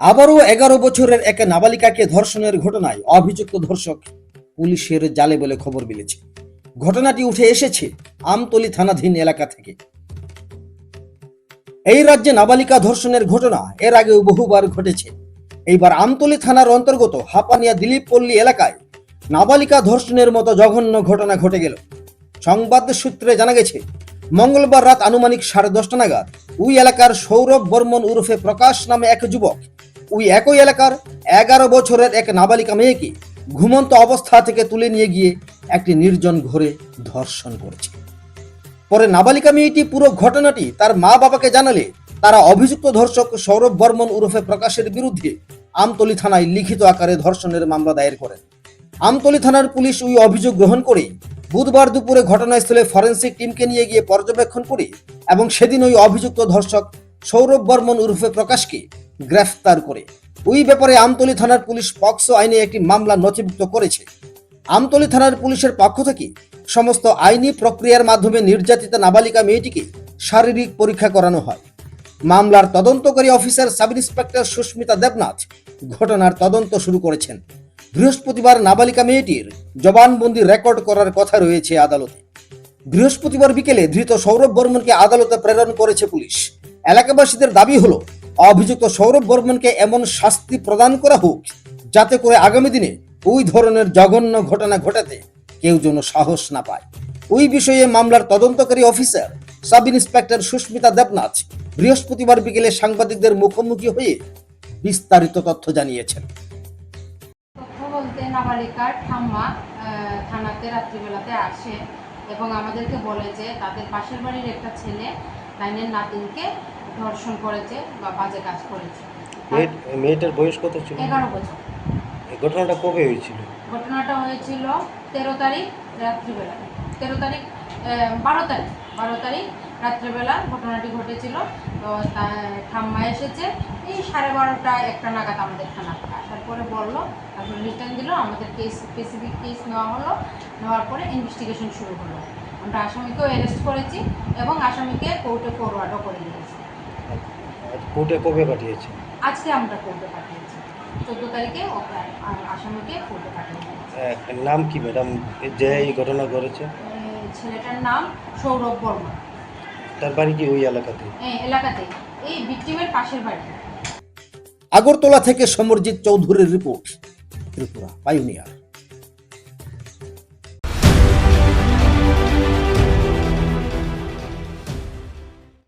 আবারও এগারো বছরের এক নাবালিকাকে ধর্ষণের ঘটনায় অভিযুক্ত ধর্ষক পুলিশের জালে বলে খবর মিলেছে। ঘটনাটি উঠে এসেছে আমতলী থানাধীন এলাকা থেকে। এই রাজ্যে নাবালিকা ধর্ষণের ঘটনা এর আগেও বহুবার ঘটেছে। এইবার আমতলী থানার অন্তর্গত হাপানিয়া দিলীপ পল্লী এলাকায় নাবালিকা ধর্ষণের মতো জঘন্য ঘটনা ঘটে গেল। সংবাদ সূত্রে জানা গেছে, মঙ্গলবার রাত আনুমানিক সাড়ে দশটা নাগাদ ওই এলাকার সৌরভ বর্মন উরফে প্রকাশ নামে এক যুবক ওই একই এলাকার এগারো বছরের এক নাবালিকা মেয়েকে ঘুমন্ত অবস্থা থেকে তুলে নিয়ে গিয়ে একটি নির্জন ঘরে ধর্ষণ করেছে। পরে নাবালিকা মেয়েটি পুরো ঘটনাটি তার মা বাবাকে জানালে তারা অভিযুক্ত ধর্ষক সৌরভ বর্মন উরফে প্রকাশের বিরুদ্ধে আমতলি থানায় লিখিত আকারে ধর্ষণের মামলা দায়ের করেন। আমতলী থানার পুলিশ ওই অভিযোগ গ্রহণ করে বুধবার দুপুরে ঘটনাস্থলে ফরেন্সিক টিমকে নিয়ে গিয়ে পর্যবেক্ষণ করে এবং সেদিন ওই অভিযুক্ত ধর্ষক সৌরভ বর্মন উরফে প্রকাশকে গ্রেফতার করে। ওই ব্যাপারে আমতলী থানার পুলিশ পক্সো আইনে একটি মামলা নথিভুক্ত করেছে। আমতলী থানার পুলিশের পক্ষ থেকে সমস্ত আইনি প্রক্রিয়ার মাধ্যমে নির্যাতিতা নাবালিকা মেয়েটিকে শারীরিক পরীক্ষা করানো হয়। মামলার তদন্তকারী officer sub inspector Susmita Debnath ঘটনার তদন্ত শুরু করেছেন। বৃহস্পতিবার নাবালিকা মেয়েটির জবানবন্দি রেকর্ড করার কথা রয়েছে আদালতে। বৃহস্পতিবার বিকেলে ধৃত সৌরভ বর্মনকে আদালতে প্রেরণ করেছে পুলিশ। এলাকাবাসীদের দাবি হলো অভিযুক্ত সৌরভ বর্মনকে এমন শাস্তি প্রদান করা হোক, যাতে করে আগামী দিনে ওই ধরনের জঘন্য ঘটনা ঘটাতে কেউ যেন সাহস না পায়। ওই বিষয়ে মামলার তদন্তকারী officer sub inspector Susmita Debnath বৃহস্পতিবার বিকেলে সাংবাদিকদের মুখোমুখি হয়ে বিস্তারিত তথ্য জানিয়েছেন। নাবালিকার ঠাম্মা থানাতে রাত্রিবেলাতে আসে এবং আমাদেরকে বলে যে তাদের পাশের বাড়ির একটা ছেলে, লাইনের নাতিনকে ধর্ষণ করেছে বা বাজে কাজ করেছে। মেয়েটার বয়স কত ছিল? এগারো বছর। এই ঘটনাটা কবে হয়েছিল? ঘটনাটা হয়েছিল তেরো তারিখ রাত্রিবেলা। তেরো তারিখ বারো তারিখ বারো তারিখ রাত্রিবেলা ঘটনাটি ঘটেছিল। তো ঠাম্মা এসেছে। এই সাড়ে বারোটা একটা নাগাদ আমাদের থানাতে আসার পরে বলল তারপরে রিটার্ন দিল আমাদের কেস স্পেসিফিক কেস নেওয়া হলো। নেওয়ার পরে ইনভেস্টিগেশন শুরু হলো। আমরা আসামিকেও অ্যারেস্ট করেছি এবং আসামিকে কোর্টে ফরওয়ার্ডও করে দিয়েছি কোর্টে কবে পাঠিয়েছে? আজকে আমরা কোর্টে পাঠিয়েছি। চোদ্দ তারিখে ওকে আসামিকে কোর্টে পাঠিয়েছি নাম কি ম্যাডাম? যে এই ঘটনা করেছে এই ছেলেটার নাম সৌরভ বর্মা। তার বাড়ি কি ওই এলাকাতে? এই এলাকাতে। এই ভিক্টিমের পাশের বাড়ি। আগরতলা থেকে সমরজিৎ চৌধুরীর রিপোর্ট ত্রিপুরা পাইওনিয়ার।